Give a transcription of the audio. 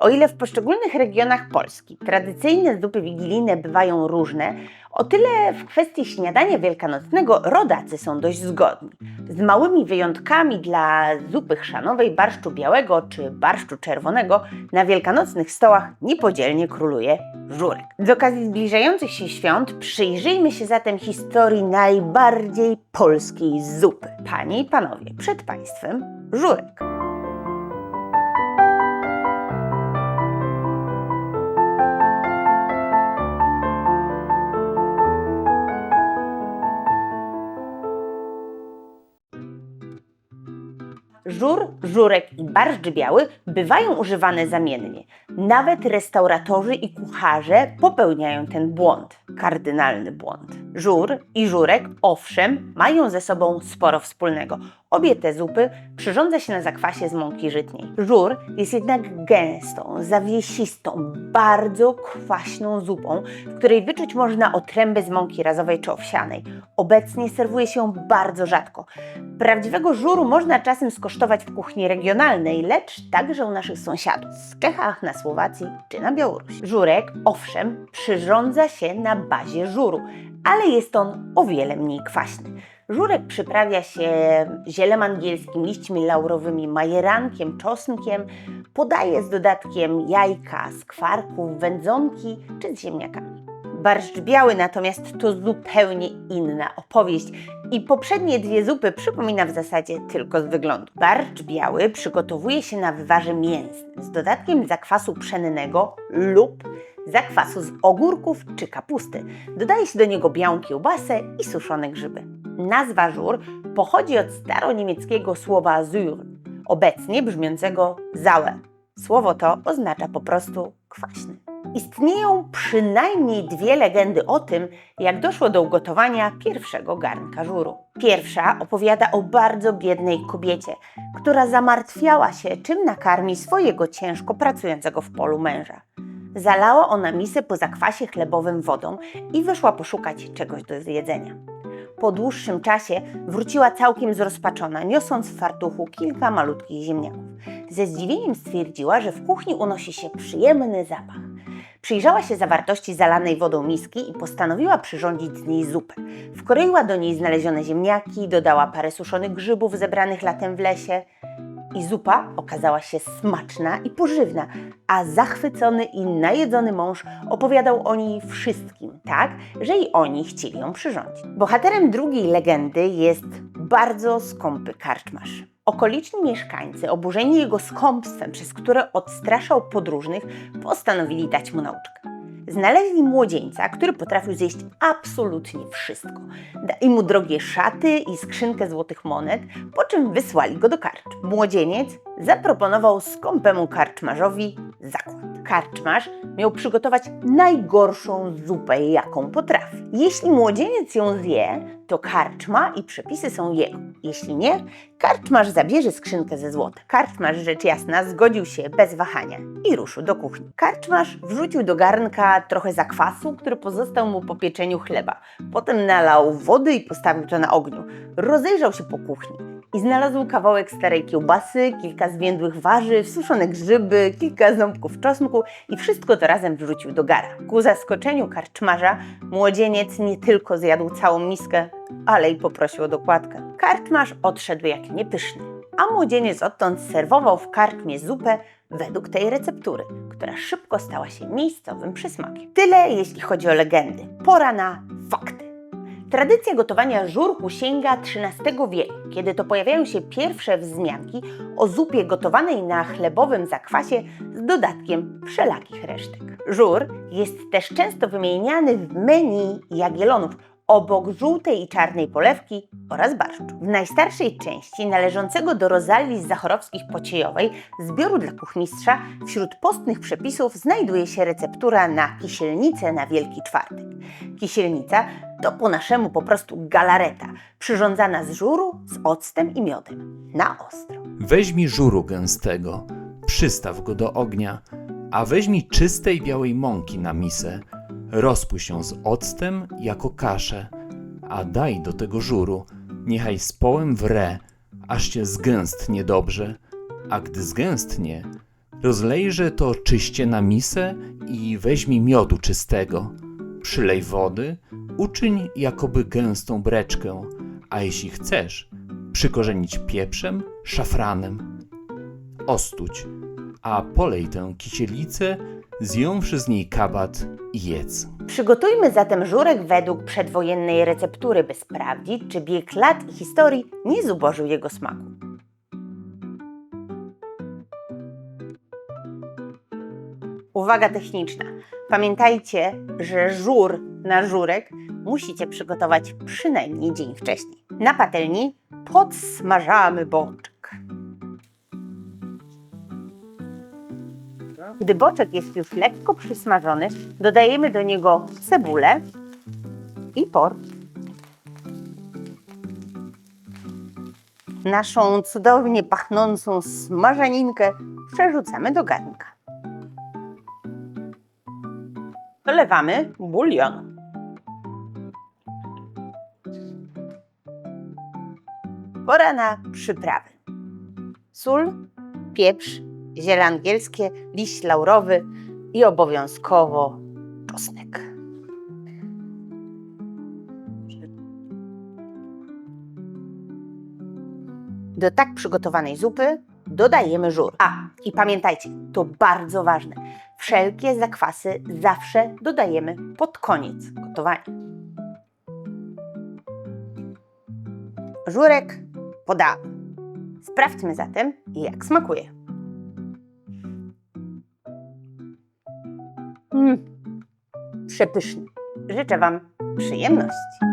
O ile w poszczególnych regionach Polski tradycyjne zupy wigilijne bywają różne, o tyle w kwestii śniadania wielkanocnego rodacy są dość zgodni. Z małymi wyjątkami dla zupy chrzanowej, barszczu białego czy barszczu czerwonego na wielkanocnych stołach niepodzielnie króluje żurek. Z okazji zbliżających się świąt przyjrzyjmy się zatem historii najbardziej polskiej zupy. Panie i panowie, przed państwem żurek. Żur, żurek i barszcz biały bywają używane zamiennie. Nawet restauratorzy i kucharze popełniają ten błąd, kardynalny błąd. Żur i żurek, owszem, mają ze sobą sporo wspólnego. Obie te zupy przyrządza się na zakwasie z mąki żytniej. Żur jest jednak gęstą, zawiesistą, bardzo kwaśną zupą, w której wyczuć można otręby z mąki razowej czy owsianej. Obecnie serwuje się bardzo rzadko. Prawdziwego żuru można czasem skosztować w kuchni regionalnej, lecz także u naszych sąsiadów w Czechach, na Słowacji czy na Białorusi. Żurek, owszem, przyrządza się na bazie żuru, ale jest on o wiele mniej kwaśny. Żurek przyprawia się zielem angielskim, liśćmi laurowymi, majerankiem, czosnkiem, podaje z dodatkiem jajka, skwarków, wędzonki czy z ziemniakami. Barszcz biały natomiast to zupełnie inna opowieść i poprzednie dwie zupy przypomina w zasadzie tylko z wyglądu. Barszcz biały przygotowuje się na wywarze mięsnym z dodatkiem zakwasu pszennego lub zakwasu z ogórków czy kapusty. Dodaje się do niego białą kiełbasę i suszone grzyby. Nazwa żur pochodzi od staroniemieckiego słowa zur, obecnie brzmiącego załe. Słowo to oznacza po prostu kwaśny. Istnieją przynajmniej dwie legendy o tym, jak doszło do ugotowania pierwszego garnka żuru. Pierwsza opowiada o bardzo biednej kobiecie, która zamartwiała się, czym nakarmi swojego ciężko pracującego w polu męża. Zalała ona misę po zakwasie chlebowym wodą i wyszła poszukać czegoś do zjedzenia. Po dłuższym czasie wróciła całkiem zrozpaczona, niosąc w fartuchu kilka malutkich ziemniaków. Ze zdziwieniem stwierdziła, że w kuchni unosi się przyjemny zapach. Przyjrzała się zawartości zalanej wodą miski i postanowiła przyrządzić z niej zupę. Wkroiła do niej znalezione ziemniaki, dodała parę suszonych grzybów zebranych latem w lesie. I zupa okazała się smaczna i pożywna, a zachwycony i najedzony mąż opowiadał o niej wszystkim, tak, że i oni chcieli ją przyrządzić. Bohaterem drugiej legendy jest bardzo skąpy karczmarz. Okoliczni mieszkańcy, oburzeni jego skąpstwem, przez które odstraszał podróżnych, postanowili dać mu nauczkę. Znaleźli młodzieńca, który potrafił zjeść absolutnie wszystko. Dali mu drogie szaty i skrzynkę złotych monet, po czym wysłali go do karcz. Młodzieniec zaproponował skąpemu karczmarzowi zakład. Karczmarz miał przygotować najgorszą zupę, jaką potrafi. Jeśli młodzieniec ją zje, to karczma i przepisy są jego. Jeśli nie, karczmarz zabierze skrzynkę ze złota. Karczmarz, rzecz jasna, zgodził się bez wahania i ruszył do kuchni. Karczmarz wrzucił do garnka trochę zakwasu, który pozostał mu po pieczeniu chleba. Potem nalał wody i postawił to na ogniu. Rozejrzał się po kuchni i znalazł kawałek starej kiełbasy, kilka zwiędłych warzyw, suszone grzyby, kilka ząbków czosnku i wszystko to razem wrzucił do gara. Ku zaskoczeniu karczmarza młodzieniec nie tylko zjadł całą miskę, ale i poprosił o dokładkę. Karczmarz odszedł jak niepyszny, a młodzieniec odtąd serwował w karczmie zupę według tej receptury, która szybko stała się miejscowym przysmakiem. Tyle jeśli chodzi o legendy. Pora na fakty. Tradycja gotowania żurku sięga XIII wieku, kiedy to pojawiają się pierwsze wzmianki o zupie gotowanej na chlebowym zakwasie z dodatkiem wszelakich resztek. Żur jest też często wymieniany w menu jagielonów obok żółtej i czarnej polewki oraz barszczu. W najstarszej części należącego do Rozalii z Zachorowskich-Pociejowej zbioru dla kuchmistrza wśród postnych przepisów znajduje się receptura na kisielnicę na Wielki Czwartek. Kisielnica to po naszemu po prostu galareta, przyrządzana z żuru, z octem i miodem, na ostro. Weźmij żuru gęstego, przystaw go do ognia, a weźmij czystej białej mąki na misę, rozpuść ją z octem jako kaszę, a daj do tego żuru, niechaj z połem wre, aż się zgęstnie dobrze, a gdy zgęstnie, Rozlejże to czyście na misę i weźmij miodu czystego. Przylej wody, uczyń jakoby gęstą breczkę, a jeśli chcesz, przykorzenić pieprzem, szafranem. Ostuć, a polej tę kisielicę, zjąwszy z niej kabat i jedz. Przygotujmy zatem żurek według przedwojennej receptury, by sprawdzić, czy bieg lat i historii nie zubożył jego smaku. Uwaga techniczna. Pamiętajcie, że żur na żurek musicie przygotować przynajmniej dzień wcześniej. Na patelni podsmażamy boczek. Gdy boczek jest już lekko przysmażony, dodajemy do niego cebulę i por. Naszą cudownie pachnącą smażaninkę przerzucamy do garnka. Dolewamy bulion. Pora na przyprawy. Sól, pieprz, ziele angielskie, liść laurowy i obowiązkowo czosnek. Do tak przygotowanej zupy dodajemy żur. A, i pamiętajcie, to bardzo ważne. Wszelkie zakwasy zawsze dodajemy pod koniec gotowania. Żurek podamy. Sprawdźmy zatem, jak smakuje. Mm, przepyszny. Życzę Wam przyjemności.